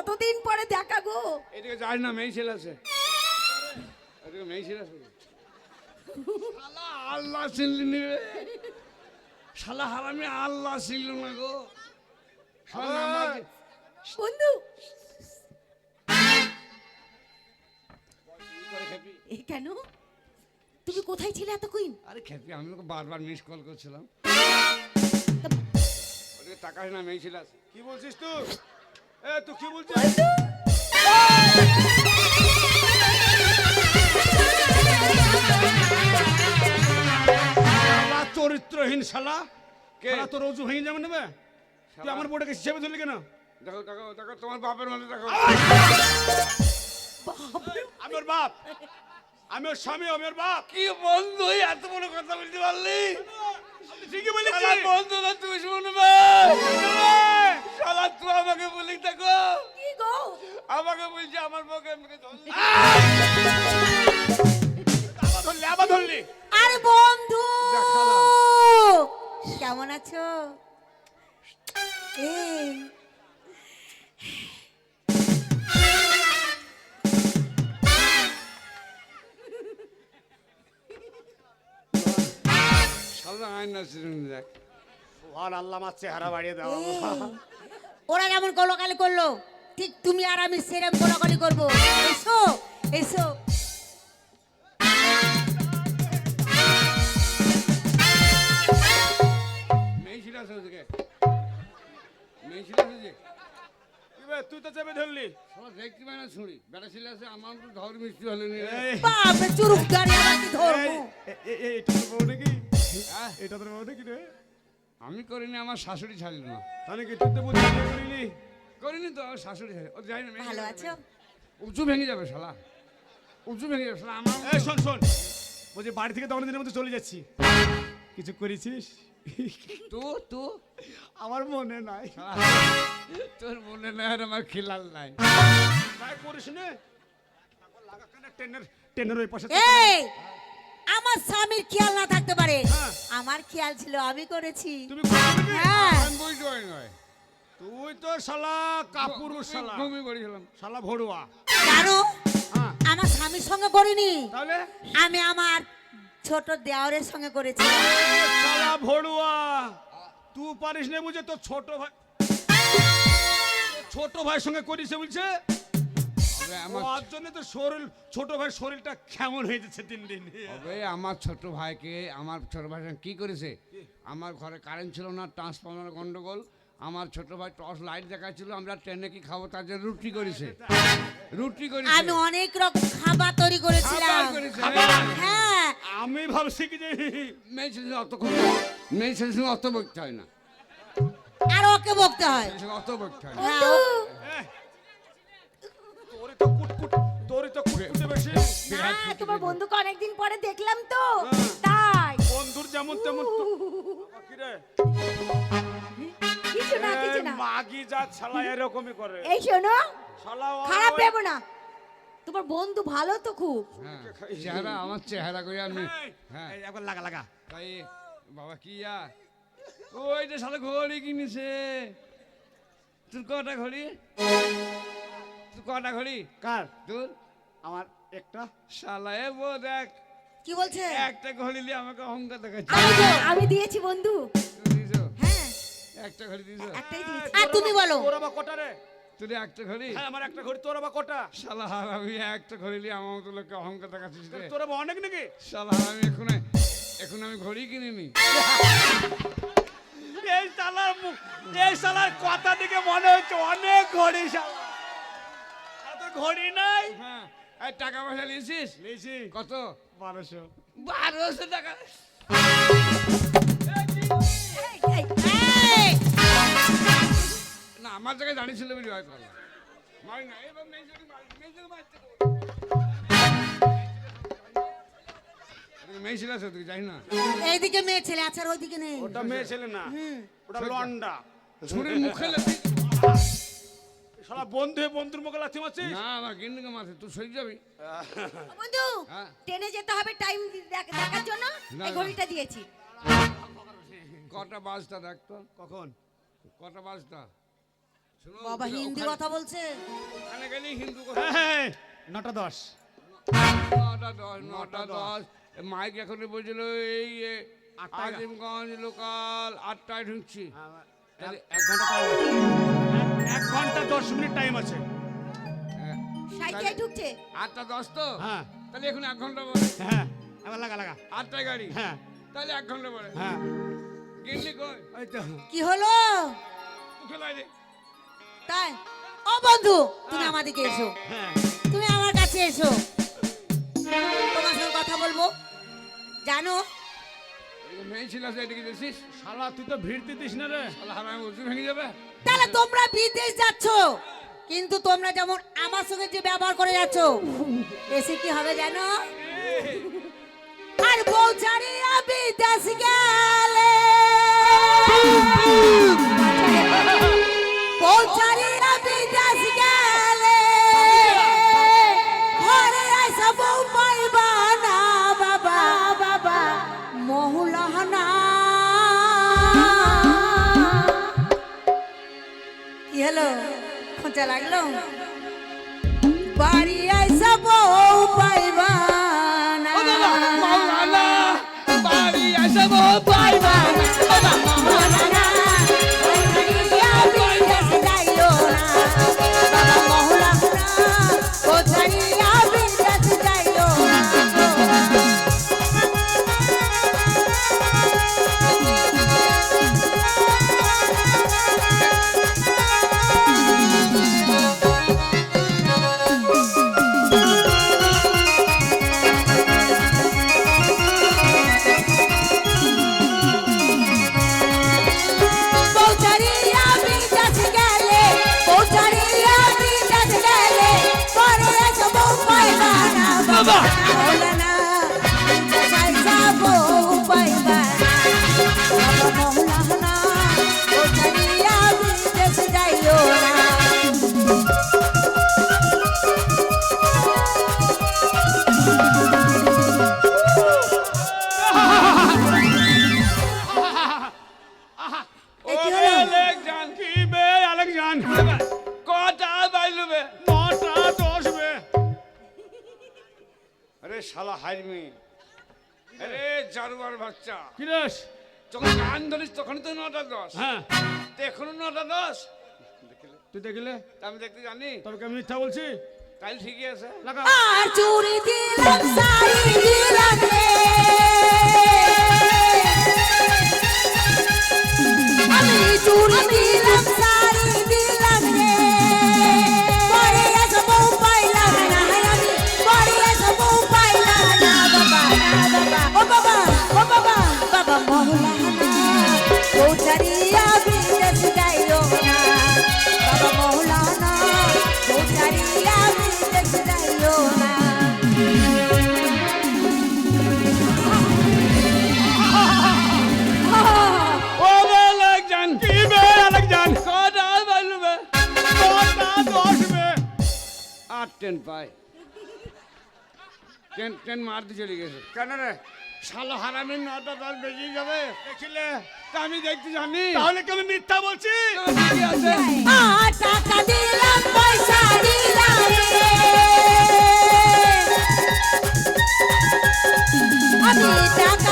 কতদিন পরে দেখা গো? এদিকে যাস না মেয়ে ছেলে আছে। এদিকে মেয়ে ছেলে আছে। শালা আল্লাহ চিনলি নি রে। শালা হারামি আল্লাহ ছিল না গো। বন্ধু? এ কেন? তুমি কোথায় ছিলে এতক্ষণ? আরে খেপি আমি তোকে বারবার মিস কল করছিলাম। তা- ওদিকে টাকা না মেয়ে ছেলে আছে। কি বলছিস তুই? এ তুই কি বলছিস? চরিত্রহীন শালা। কে? তোর রোজু ভেঙে যাবে নেবে তুই আমার বোর্ডে হিসেবে ধরলি কেন? দেখো দেখো দেখো তোমার বাপের মধ্যে দেখো। আমি ওর বাপ। আমি ওর স্বামী আমি ওর বাপ। কি বন্ধু এত বড় কথা বলতে পারলি? ঠিকই বলেছি। বন্ধু না তুই শুনবে। শালা তুই আমাকে বলি দেখো। কি গো? আমাকে বলছে আমার পক্ষে আমাকে ধরলি। আবার ধরলি আবার ধরলি। আরে বন্ধু! কেমন আছো? এই। শালা আয়না দেখ। আল্লাহ আমার চেহারা বাড়িয়ে দাও। ওরা যেমন কলকালি করল ঠিক তুমি আর আমি সেরম কলকালি করব। এসো এসো। তুই তো চেপে ধরলি। শালা দেখতে পায় না ছুঁড়ি বেটা ছিল আছে আমার তো ধর মিষ্টি হলে নি চুরুক ধরবো? এটা তোর বউ নাকি? হ্যাঁ, এটা তোর বউ নাকি রে? আমি করিনি আমার শাশুড়ি ছাড়িল না। তাহলে কি তুই তো বুঝতে করিলি? করিনি তো আমার শাশুড়ি ছাড়ি ও যাই না ভালো আছো? উঁচু ভেঙে যাবে শালা। উঁচু ভেঙে যাবে শালা আমার এই শোন শোন। বলছি বাড়ি থেকে দশ দিনের মধ্যে চলে যাচ্ছি। কিছু করেছিস? তো তো। আমার মনে নাই। তোর মনে নাই আর আমার খেলাল নাই। তাই করিস নে। লাগা কেন ট্রেনের ট্রেনের ওই পাশে এই! আমার স্বামীর খেয়াল না থাকতে পারে। হ্যাঁ। আমার খেয়াল ছিল আমি করেছি। তুমি হ্যাঁ। আমি বুঝতে পারি তুই তো শালা কাপুর শালা। ঘুমিয়ে পড়েছিলাম। শালা ভড়ুয়া। জানো হ্যাঁ। আমার স্বামীর সঙ্গে করিনি। তাহলে? আমি আমার ছোট দেওরের সঙ্গে করেছি। শালা ভড়ুয়া। তুই পারিস না বুঝে তোর ছোট ভাই ছোট ভাইয়ের সঙ্গে করিস বলছে? আমার জন্য তো শরীর ছোট ভাই শরীরটা কেমন হয়ে যাচ্ছে দিন দিন। তবে আমার ছোট ভাইকে আমার ছোট ভাই কি করেছে? আমার ঘরে কারেন্ট ছিল না ট্রান্সফর্মার গন্ডগোল। আমার ছোট ভাই টর্চ লাইট দেখাচ্ছিল আমরা ট্রেনে কি খাব? তার জন্য রুটি করেছে। রুটি করেছে। আমি অনেক রকম খাবার তৈরি করেছিলাম। হ্যাঁ। আমি ভাবছি কি যে মেয়ে ছেলে অত মেয়ে সঙ্গে অত বকতে হয় না। আর ওকে বকতে হয়। অত বকতে হয় তোরই তো কুটকুটে বেশি। না তোমার বন্ধুকে অনেকদিন পরে দেখলাম তো হ্যাঁ। তাই। বন্ধুর যেমন তেমন তো- কি রে? কিছু না কিছু না। মাগি যা ছালা এরকমই করে। এই শোনো খারাপ ভেবো না। তোমার বন্ধু ভালো তো খুব। হ্যাঁ। চেহারা আমার চেহারা করে আমি? হ্যাঁ। একবার লাগা লাগা। তাই বাবা কি ইয়া? ওই যে শালা ঘড়ি কিনেছে। তোর কটা ঘড়ি? কটা ঘড়ি। কার? তোর? আমার একটা। শালা এ বো দেখ। কি বলছে? একটা ঘড়ি দিয়ে আমাকে অহংকার দেখাচ্ছে। আমি দিয়েছি বন্ধু। হ্যাঁ। একটা ঘড়ি দিছো একটাই দিয়েছি। আর তুমি বলো। কটা রে? তুই একটা ঘড়ি? হ্যাঁ আমার একটা ঘড়ি তোর আবার কটা? শালা হারামি একটা ঘড়ি দিয়ে আমার মতো লোককে অহংকার দেখাচ্ছিস রে। তোর আবার অনেক নাকি? শালা হারামি এখন এখন আমি ঘড়ি কিনিনি। এই শালার এই শালার কথা দিকে মনে হচ্ছে অনেক ঘড়ি শালা। ঘড়ি নাই। হ্যাঁ এই টাকা পয়সা নিয়েছিস? নিয়েছি। কত? বারোশো। বারোশো টাকা। এই, এই, এই, না আমার জায়গায় দাঁড়িয়ে ছিল বলে হয়তো। মারি না এবার। মেয়ে ছেলে আছে তুই জানি না। এইদিকে মেয়ে ছেলে আছে আর ওইদিকে নেই। ওটা মেয়ে ছেলে না ওটা লন্ডা। ছুরির মুখে লাগি বন্ধু বন্ধুর মুখে লাথি মারছিস? না আমার গিন্নিকে মারছে তুই সই যাবি? বন্ধু হ্যাঁ। ট্রেনে যেতে হবে টাইম দেখার জন্য এই ঘড়িটা দিয়েছি। কটা বাজটা দেখতো কখন? কটা বাজটা? বাবা হিন্দি কথা বলছে। ওখানে হিন্দু কথা। হ্যাঁ, নটা দশ। নটা দশ নটা দশ। মাইক এখন বলছিল এই আজিমগঞ্জ লোকাল আটটায় ঢুকছি। তাহলে এক ঘণ্টা এক ঘণ্টা দশ মিনিট টাইম আছে। হ্যাঁ, সাইকেল ঢুকছে? আটটা দশ তো? হ্যাঁ। তাহলে এখন এক ঘণ্টা পরে। হ্যাঁ এবার লাগা লাগা। আটটায় গাড়ি? হ্যাঁ। তাহলে এক ঘণ্টা পরে। হ্যাঁ। গিন্নি কই? ওই তো। কি হলো? তাই? ও বন্ধু তুমি আমাদেরকে এসো। হ্যাঁ। তুমি আমার কাছে এসো। তোমার সঙ্গে কথা বলব। জানো মেয়ে ছিল আছে এদিকে শালা তুই তো ভিড় দিতিস না রে। শালা হারাম উঁচু ভেঙে যাবে। তাহলে তোমরা বিদেশ যাচ্ছ কিন্তু তোমরা যেমন আমার সঙ্গে যে ব্যবহার করে যাচ্ছ এসে কি হবে জানো? আর বউ ছাড়িয়া বিদেশ গেলে। খোঁচা লাগল? বাড়ি আইসা বউ না। আরে জারুয়ার বাচ্চা। কি দোষ? যখন গান ধরিস তখন তো নটা দশ। হ্যাঁ। তো এখনও নটা দশ? তুই দেখলে? আমি দেখতে জানি। তবে কেমন আমি মিথ্যা বলছি? তাই ঠিকই আছে। আর চুরি দিলাম শাড়ি দিলাম আট টেন পাই টেন টেন মারতে চলে গেছে? কেন রে? শালা হারামি নটা দশ বেজে যাবে। দেখলে? তা আমি দেখতে জানি। তাহলে আমি মিথ্যা বলছি? তবে ঠিকই আছে। আ টাকা দিলাম পয়সা দিলাম আমি টাকা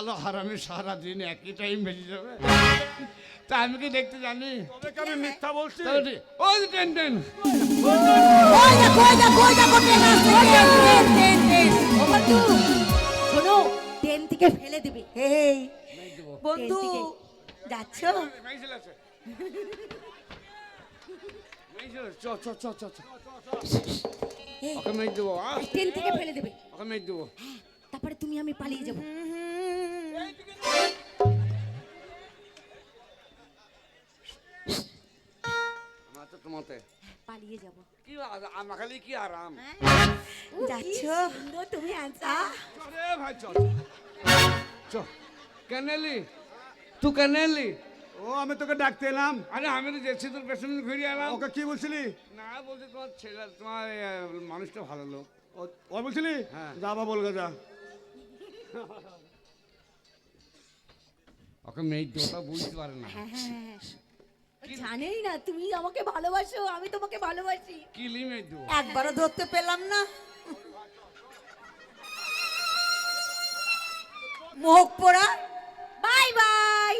শালো হারামি সারা দিন একই টাইম বেজে যাবে। তা আমি কি দেখতে জানি? আমি মিথ্যা বলছি? ওই ট্রেন ট্রেন শোনো ট্রেন থেকে ফেলে দিবে। এই বন্ধু। যাচ্ছ? মেইছিল আছে। মেইছিল চ চ চ চ চ। এই, ওকে মেঘ দেবো। ট্রেন থেকে ফেলে দিবে। ওকে মেঘ দেবো। তারপরে তুমি আমি পালিয়ে যাব। তোমাতে। পালিয়ে যাব। কি আ- কি আরাম? যাচ্ছ? তুমি আনসা চলে ভাই চল চ তুই কেন এলি ও আমি তোকে ডাকতে এলাম। আরে আমি তো যাচ্ছি তোর পেছনে ঘুরে এলাম। ওকে কি বলছিলি? না বলছি তোমার ছেলে তোমার মানুষটা ভালো লোক। ও- ও বলছিলি? হ্যাঁ। যা বা বলগে যা। ওকে মেয়ে ওটা বুঝতে পারে না। হ্যাঁ হ্যাঁ হ্যাঁ। জানেই না তুমি আমাকে ভালোবাসো আমি তোমাকে ভালোবাসি। কি লি মেয়ে একবারও ধরতে পেলাম না। মুখ পোড়া। Bye bye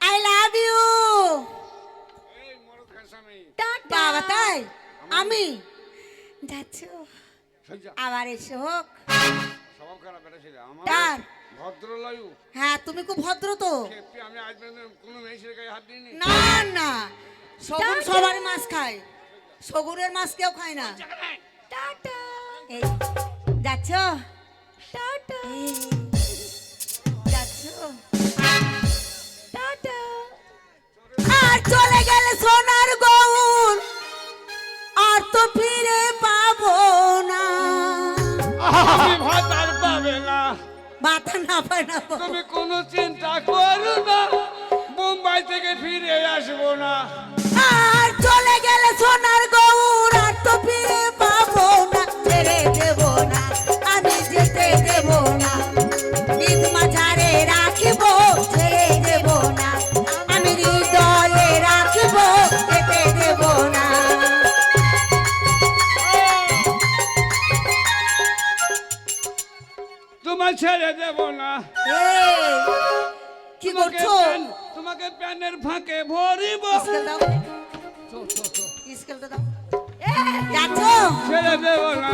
I love you এই মরদ বাবা তাই? আমি? যাচ্ছ। আবার এসো হোক। তার। ভদ্রলয়ু হ্যাঁ তুমি খুব ভদ্র তো। আমি আজ কোনো মেয়ে গায়ে হাত দিইনি। না না। শগুন সবার মাছ খায়। শগুনের মাছ কেউ খায় না। টাটা। এই যাচ্ছ? টাটা। যাচ্ছ? টাটা। আর চলে গেলে সোনার গৌর আর তো ফিরে পাবো না। মাথা না পায় না তুমি কোনো চিন্তা করো না। মুম্বাই থেকে ফিরে আসব না। আর চলে গেলে সোনার গৌর আর তো ফিরে পাবো না ছেড়ে দেব না আমি যেতে দেব না। ঈদ মাঝারে কি করছ? তোমাকে প্যানের ফাঁকে ভরিব। স্কেল দাও। স্কেলটা দাও। যাচ্ছ? ছেড়ে দেবো না।